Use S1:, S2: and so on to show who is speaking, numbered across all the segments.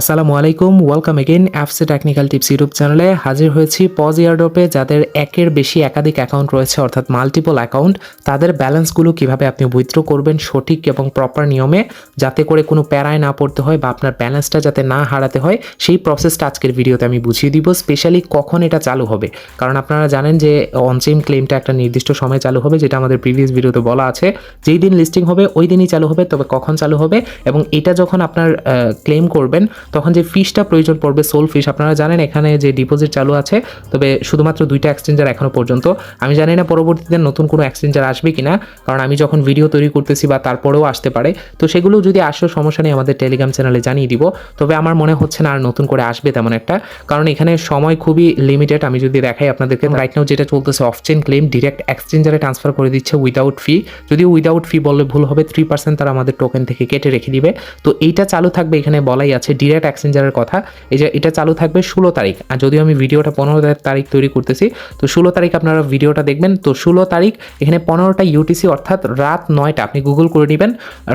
S1: আসসালামু আলাইকুম welcome again অ্যাপসে টেকনিক্যাল টিপস ইউটিউব চ্যানেলে হাজির হয়েছি পজ ইয়ারড্রপে যাদের একের বেশি একাধিক অ্যাকাউন্ট রয়েছে, অর্থাৎ মাল্টিপল অ্যাকাউন্ট তাদের ব্যালেন্সগুলো কীভাবে আপনি উইথড্র করবেন সঠিক এবং প্রপার নিয়মে যাতে করে কোনো প্যারায় না পড়তে হয় বা আপনার ব্যালেন্সটা যাতে না হারাতে হয়, সেই প্রসেসটা আজকের ভিডিওতে আমি বুঝিয়ে দিব স্পেশালি কখন এটা চালু হবে। কারণ আপনারা জানেন যে অনচেইন ক্লেমটা একটা নির্দিষ্ট সময় চালু হবে, যেটা আমাদের প্রিভিয়াস ভিডিওতে বলা আছে। যেই দিন লিস্টিং হবে, ওই দিনই চালু হবে, তবে কখন চালু হবে এবং এটা যখন আপনার ক্লেম করবেন তখন যে ফিসটা প্রয়োজন পড়বে সোল ফিস আপনারা জানেন এখানে যে ডিপোজিট চালু আছে তবে শুধুমাত্র দুইটা এক্সচেঞ্জার এখনও পর্যন্ত। আমি জানি না পরবর্তীতে নতুন কোনো এক্সচেঞ্জার আসবে কি না কারণ আমি যখন ভিডিও তৈরি করতেছি বা তারপরেও আসতে পারে তো সেগুলো যদি আসে সমস্যা নেই আমাদের টেলিগ্রাম চ্যানেলে জানিয়ে দিব। তবে আমার মনে হচ্ছে না আর নতুন করে আসবে তেমন একটা কারণ এখানে সময় খুবই লিমিটেড আমি যদি দেখাই আপনাদেরকে রাইট নাও যেটা চলতেছে অফ চেন ক্লেম ডিরেক্ট এক্সচেঞ্জারে ট্রান্সফার করে দিচ্ছে উইদাউট ফি যদি উইদাউট ফি বললে ভুল হবে থ্রি পার্সেন্ট তারা আমাদের টোকেন থেকে কেটে রেখে দিবে। তো এইটা চালু থাকবে এখানে বলাই আছে ডিরেক্ট এক্সচেঞ্জারের কথা, এই যে এটা চালু থাকবে ষোলো তারিখ। আর যদিও আমি ভিডিওটা পনেরো তারিখ তৈরি করতেছি, তো ষোলো তারিখ আপনারা ভিডিওটা দেখবেন। তো ষোলো তারিখ, এখানে পনেরোটা ইউটিসি অর্থাৎ রাত নয়টা, আপনি গুগল করে নেবেন,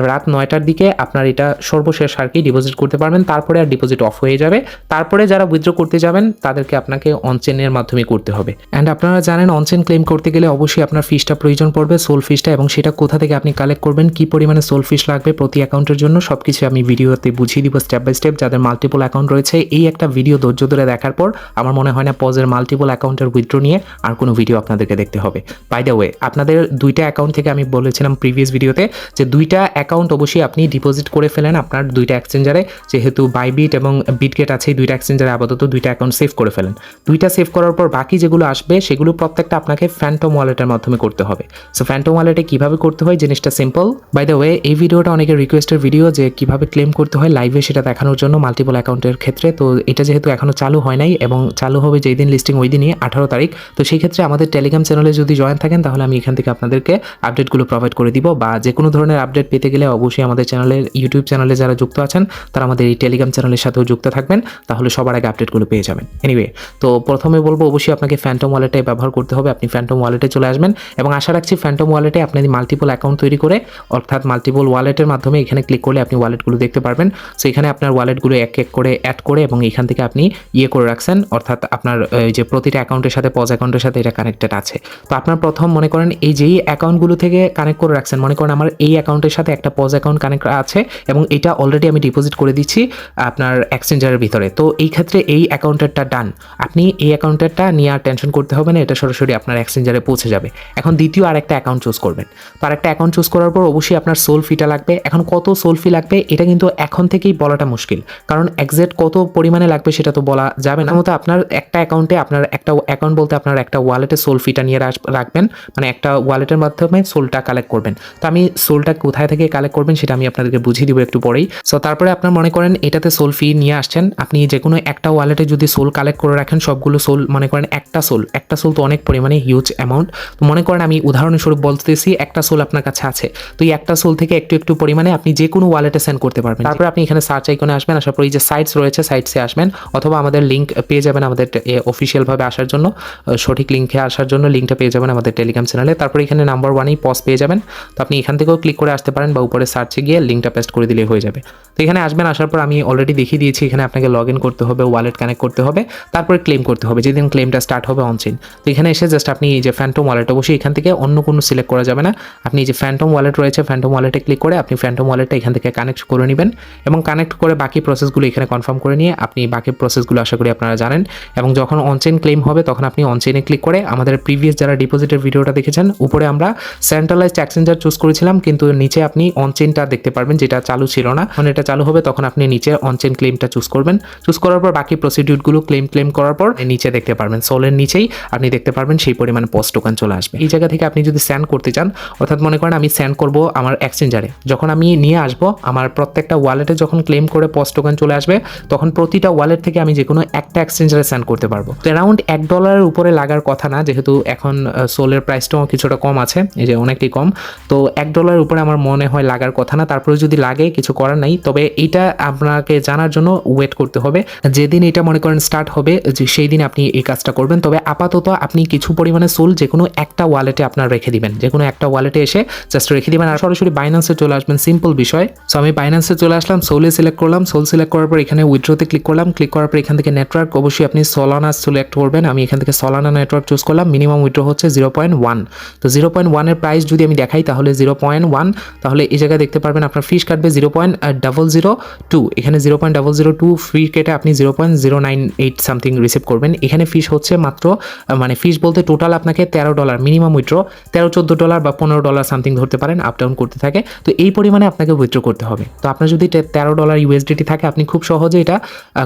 S1: রাত নয়টার দিকে আপনার এটা সর্বশেষ আর কি ডিপোজিট করতে পারবেন। তারপরে আর ডিপোজিট অফ হয়ে যাবে। তারপরে যারা উইথড্র করতে যাবেন, তাদেরকে আপনাকে অনচেনের মাধ্যমে করতে হবে। অ্যান্ড আপনারা জানেন অনচেন ক্লেম করতে গেলে অবশ্যই আপনার ফিসটা প্রয়োজন পড়বে সোল ফিসটা এবং সেটা কোথা থেকে আপনি কালেক্ট করবেন, কি পরিমাণে সোল ফিস লাগবে প্রতি অ্যাকাউন্টের জন্য সব কিছু আমি ভিডিওতে বুঝিয়ে দিব স্টেপ বাই স্টেপ যাদের মাল্টিপল অ্যাকাউন্ট রয়েছে, এই একটা ভিডিও ধৈর্য ধরে দেখার পর আমার মনে হয় না পজের মাল্টিপল অ্যাকাউন্টের উইথড্র নিয়ে আর কোনো ভিডিও আপনাদেরকে দেখতে হবে। বাই দ্য ওয়ে আপনাদের দুইটা অ্যাকাউন্ট থেকে আমি বলেছিলাম প্রিভিয়াস ভিডিওতে যে দুইটা অ্যাকাউন্ট অবশ্যই আপনি ডিপোজিট করে ফেলেন আপনার দুইটা এক্সচেঞ্জারে যেহেতু বাইবিট এবং বিটগেট আছে দুইটা এক্সচেঞ্জারে আপাতত দুইটা অ্যাকাউন্ট সেভ করে ফেলেন। দুইটা সেভ করার পর বাকি যেগুলো আসবে, সেগুলো প্রত্যেকটা আপনাকে ফ্যান্টম ওয়ালেটের মাধ্যমে করতে হবে। সো ফ্যান্টম ওয়ালেটে কীভাবে করতে হয়, জিনিসটা সিম্পল বাই দ্য ওয়ে এই ভিডিওটা অনেকের রিকোয়েস্টের ভিডিও যে কীভাবে ক্লেম করতে হয় লাইভে সেটা দেখানোর জন্য মাল্টিপল অ্যাকাউন্টের ক্ষেত্রে, তো এটা যেহেতু এখনও চালু হয় নাই এবং চালু হবে যেই দিন লিস্টিং ওই দিনই, আঠারো তারিখ, তো সেই ক্ষেত্রে আমাদের টেলিগ্রাম চ্যানেলে যদি জয়েন থাকেন, তাহলে আমি এখান থেকে আপনাদেরকে আপডেটগুলো প্রোভাইড করে দিব বা যে কোনো ধরনের আপডেট পেতে গেলে অবশ্যই আমাদের চ্যানেলের ইউটিউব চ্যানেলে যারা যুক্ত আছেন, তারা আমাদের এই টেলিগ্রাম চ্যানেলের সাথেও যুক্ত থাকবেন, তাহলে সবার আগে আপডেটগুলো পেয়ে যাবেন। এনিওয়ে তো প্রথমে বলব অবশ্যই আপনাকে ফ্যান্টম ওয়ালেটে ব্যবহার করতে হবে, আপনি ফ্যান্টম ওয়ালেটে চলে আসবেন এবং আশা রাখছি ফ্যান্টম ওয়ালেটে আপনি মাল্টিপল অ্যাকাউন্ট তৈরি করে, অর্থাৎ মাল্টিপল ওয়ালেটের মাধ্যমে এখানে ক্লিক করলে আপনি ওয়ালেটগুলো দেখতে পারবেন সো এখানে আপনার ওয়ালেটগুলো এক এক করে অ্যাড করে এবং এখান থেকে আপনি ইয়ে করে রাখছেন, অর্থাৎ আপনার যে প্রতিটা অ্যাকাউন্টের সাথে পজ অ্যাকাউন্টের সাথে এটা কানেক্টেড আছে। তো আপনার প্রথম মনে করেন এই যেই অ্যাকাউন্টগুলো থেকে কানেক্ট করে রাখছেন, মনে করেন আমার এই অ্যাকাউন্টের সাথে একটা পজ অ্যাকাউন্ট কানেক্ট আছে এবং এটা অলরেডি আমি ডিপোজিট করে দিচ্ছি আপনার এক্সচেঞ্জারের ভিতরে। তো এই ক্ষেত্রে এই অ্যাকাউন্টেরটা ডান আপনি এই অ্যাকাউন্টেরটা নিয়ে আর টেনশন করতে হবে না, এটা সরাসরি আপনার এক্সচেঞ্জারে পৌঁছে যাবে। এখন দ্বিতীয় আর একটা অ্যাকাউন্ট চুজ করবেন। তো আর একটা অ্যাকাউন্ট চুজ করার পর অবশ্যই আপনার সোল ফিটা লাগবে। এখন কত সোল ফি লাগবে, এটা কিন্তু এখন থেকেই বলাটা মুশকিল। কারণ এক্সাক্ট কত পরিমাণে লাগবে সেটা তো বলা যাবে না। মতো আপনার একটা অ্যাকাউন্টে আপনার একটা অ্যাকাউন্ট বলতে আপনার একটা ওয়ালেটে সোল ফিটা নিয়ে রাখবেন মানে একটা ওয়ালেটের মাধ্যমে সোলটা কালেক্ট করবেন। তো আমি সোলটা কোথায় থেকে কালেক্ট করবেন সেটা আমি আপনাদেরকে বুঝিয়ে দিব একটু পরেই। সো তারপরে আপনার মনে করেন এটাতে সোল ফি নিয়ে আসছেন, আপনি যে কোনো একটা ওয়ালেটে যদি সোল কালেক্ট করে রাখেন, সবগুলো সোল মনে করেন একটা সোল একটা সোল তো অনেক পরিমাণে হিউজ অ্যামাউন্ট তো মনে করেন আমি উদাহরণস্বরূপ বলতেছি, একটা সোল আপনার কাছে আছে। তো এই একটা সোল থেকে একটু একটু পরিমাণে আপনি যে কোনো ওয়ালেটে সেন্ড করতে পারবেন। তারপরে আপনি এখানে সার্চ আইকনে আসবেন আসার পর এই যে সাইটস রয়েছে সাইটসে আসবেন অথবা আমাদের লিঙ্ক পেয়ে যাবেন আমাদের অফিসিয়ালভাবে আসার জন্য সঠিক লিঙ্কে আসার জন্য লিঙ্কটা পেয়ে যাবেন আমাদের টেলিগ্রাম চ্যানেলে তারপর এখানে নাম্বার ওয়ানেই পজ পেয়ে যাবেন। তো আপনি এখান থেকেও ক্লিক করে আসতে পারেন বা উপরে সার্চে গিয়ে লিঙ্কটা পেস্ট করে দিলে হয়ে যাবে। তো এখানে আসবেন, আসার পর আমি অলরেডি দেখিয়ে দিয়েছি, এখানে আপনাকে লগ ইন করতে হবে ওয়ালেট কানেক্ট করতে হবে, তারপরে ক্লেম করতে হবে, যেদিন ক্লেমটা স্টার্ট হবে অনচেন তো এখানে এসে জাস্ট আপনি এই যে ফ্যান্টম ওয়ালেট অবশ্যই এখান থেকে অন্য কোনো সিলেক্ট করা যাবে না। আপনি যে ফ্যান্টম ওয়ালেট রয়েছে ফ্যান্টম ওয়ালেটে ক্লিক করে আপনি ফ্যান্টম ওয়ালেটটা এখান থেকে কানেক্ট করে নেবেন এবং কানেক্ট করে বাকি প্রসেসগুলো এখানে কনফার্ম করে নিয়ে আপনি বাকি প্রসেসগুলো আশা করি আপনারা জানেন। এবং যখন অনচেন ক্লেম হবে, তখন আপনি অনচেনে ক্লিক করে আমাদের প্রিভিয়াস যারা ডিপোজিটের ভিডিওটা দেখেছেন, উপরে আমরা সেন্ট্রালাইজড এক্সচেঞ্জার চুজ করেছিলাম, কিন্তু নিচে আপনি অনচেনটা দেখতে পারবেন, যেটা চালু ছিল না। যখন এটা চালু হবে, তখন আপনি নিচে অনচেন ক্লেমটা চুজ করবেন। চুজ করার পর বাকি প্রসিডিউরগুলো ক্লেম ক্লেম করার পর নিচে দেখতে পারবেন। সোলের নিচেই আপনি দেখতে পারবেন, সেই পরিমাণ পোস্ট টোকেন চলে আসবে। এই জায়গা থেকে আপনি যদি স্যান্ড করতে চান, অর্থাৎ মনে করেন আমি স্যান্ড করব আমার এক্সচেঞ্জারে যখন আমি নিয়ে আসব, আমার প্রত্যেকটা ওয়ালেটে যখন ক্লেম করে পোস্ট টোকেন চলে আসবে, তখন প্রতিটা ওয়ালেট থেকে আমি যে কোনো একটা এক্সচেঞ্জারে স্যান্ড করতে পারব। তো অ্যারাউন্ড এক ডলারের উপরে লাগার কথা না, যেহেতু এখন সোলের প্রাইসটাও কিছুটা কম আছে, এই যে অনেকটাই কম। তো এক ডলারের উপরে আমার মনে হয় লাগার কথা না, তারপরে যদি লাগে, কিছু করার নাই, তবে এইটা আপনাকে জানার জন্য ওয়েট করতে হবে। যেদিন এটা মনে করেন স্টার্ট হবে, যে সেই দিন আপনি এই কাজটা করবেন। তবে আপাতত আপনি কিছু পরিমাণে সোল যে কোনো একটা ওয়ালেটে আপনার রেখে দিবেন। যে কোনো একটা ওয়ালেটে এসে জাস্ট রেখে দিবেন। আর সরাসরি বাইন্যান্সে চলে আসবেন সিম্পল বিষয়। সো আমি বাইন্যান্সে চলে আসলাম সোলে সিলেক্ট করলাম সোল সিলেক্ট করার পর এখানে উইথড্রোতে ক্লিক করলাম। ক্লিক করার পর এখান থেকে নেটওয়ার্ক অবশ্যই আপনি সলানা সিলেক্ট করবেন। আমি এখান থেকে সলানা নেটওয়ার্ক চুজ করলাম। মিনিমাম উইথড্রো হচ্ছে জিরো পয়েন্ট ওয়ান তো জিরো পয়েন্ট ওয়ানের প্রাইস যদি আমি দেখাই, তাহলে জিরো পয়েন্ট ওয়ান তাহলে এই জায়গায় দেখতে পারবেন আপনার ফিস কাটবে zero point double zero two এখানে zero point double zero two fee কেটে আপনি zero point zero nine eight something receive করবেন। এখানে ফিস হচ্ছে মাত্র মানে ফিস বলতে টোটাল আপনাকে তেরো ডলার মিনিমাম উইথড্র তেরো চোদ্দ ডলার বা পনেরো ডলার সামথিং ধরতে পারেন আপ ডাউন করতে থাকে। তো এই পরিমাণে আপনাকে উইথড্র করতে হবে। তো আপনার যদি তেরো ডলার ইউএসডিটি থাকে আপনি খুব সহজে এটা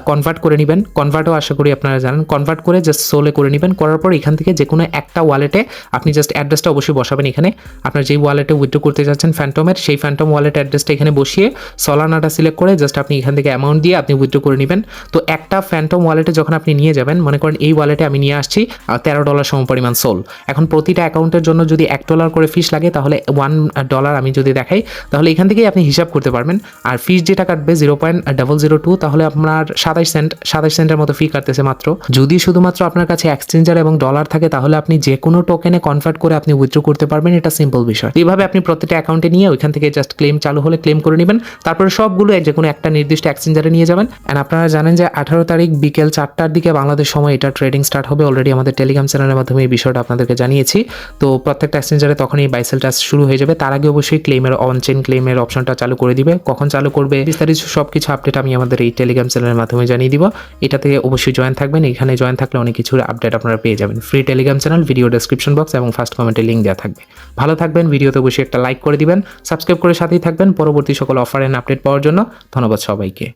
S1: কনভার্ট করে নেবেন। কনভার্টও আশা করি আপনারা জানেন। কনভার্ট করে জাস্ট সোলে করে নেবেন। করার পর এখান থেকে যে কোনো একটা ওয়ালেটে আপনি জাস্ট অ্যাড্রেসটা অবশ্যই বসাবেন এখানে। আপনার যেই ওয়ালেটে উইথড্র করতে যাচ্ছেন ফ্যান্টমের সেই ফ্যান্টম ওয়ালেট অ্যাড্রেসটা এখানে বসিয়ে সলানাটা সিলেক্ট করে জাস্ট আপনি এখান থেকে অ্যামাউন্ট দিয়ে আপনি উইথড্র করে নেবেন। তো একটা ফ্যান্টম ওয়ালেটে যখন আপনি নিয়ে যাবেন, মনে করেন এই ওয়ালেটে আমি নিয়ে আসছি তেরো ডলার সমপরিমাণ সোল এখন প্রতিটা অ্যাকাউন্টের জন্য যদি এক ডলার করে ফিস লাগে, তাহলে ওয়ান ডলার আমি যদি দেখাই, তাহলে এখান থেকেই আপনি হিসাব করতে পারবেন। আর ফিস যেটা কাটবে zero point double zero two তাহলে আপনার সাতাশ সেন্ট সাতাশ সেন্টের মতো ফি কাটতেছে মাত্র। যদি শুধুমাত্র আপনার কাছে এক্সচেঞ্জার এবং ডলার থাকে, তাহলে আপনি যে কোনো টোকেনে কনভার্ট করে আপনি উইথড্র করতে পারবেন, এটা সিম্পল বিষয়। এইভাবে আপনি প্রত্যেকটা অ্যাকাউন্টে নিয়ে ওইখান থেকে জাস্ট ক্লেম চালু হলে ক্লেম করে নেবেন। তারপরে সবগুলো যে কোনো একটা নির্দিষ্ট এক্সচেঞ্জারে নিয়ে যাবেন। অ্যান্ড আপনারা জানেন যে আঠারো তারিখ বিকেল চারটার দিকে বাংলাদেশ সময় এটা ট্রেডিং স্টার্ট হবে। অলরেডি আমাদের টেলিগ্রাম চ্যানেলের মাধ্যমে এই বিষয়টা আপনাদেরকে জানিয়েছি। তো প্রত্যেকটা এক্সচেঞ্জারে তখন এই বাইসেল বাইসেলটা শুরু হয়ে যাবে। তার আগে অবশ্যই ক্লেমের অন চেন ক্লেমের অপশনটা চালু করে দিবে। কখন চালু করবে, বিস্তারিত সব কিছু আপডেট আমি আমাদের এই টেলিগ্রাম চ্যানেলের মাধ্যমে জানিয়ে দিব। এটাতে অবশ্যই জয়েন থাকবেন। এখানে জয়েন থাকলে অনেক কিছুর আপডেট আপনারা পেয়ে যাবেন। Free Telegram channel video description box এবং ফার্স্ট কমেন্টে লিঙ্ক দেওয়া থাকবে। ভালো থাকবেন, ভিডিওতে অবশ্যই একটা লাইক করে দিবেন সাবস্ক্রাইব করে সাথেই থাকবেন। পরবর্তী সকল অফার অ্যান্ড আপডেট পাওয়ার জন্য ধন্যবাদ সবাইকে।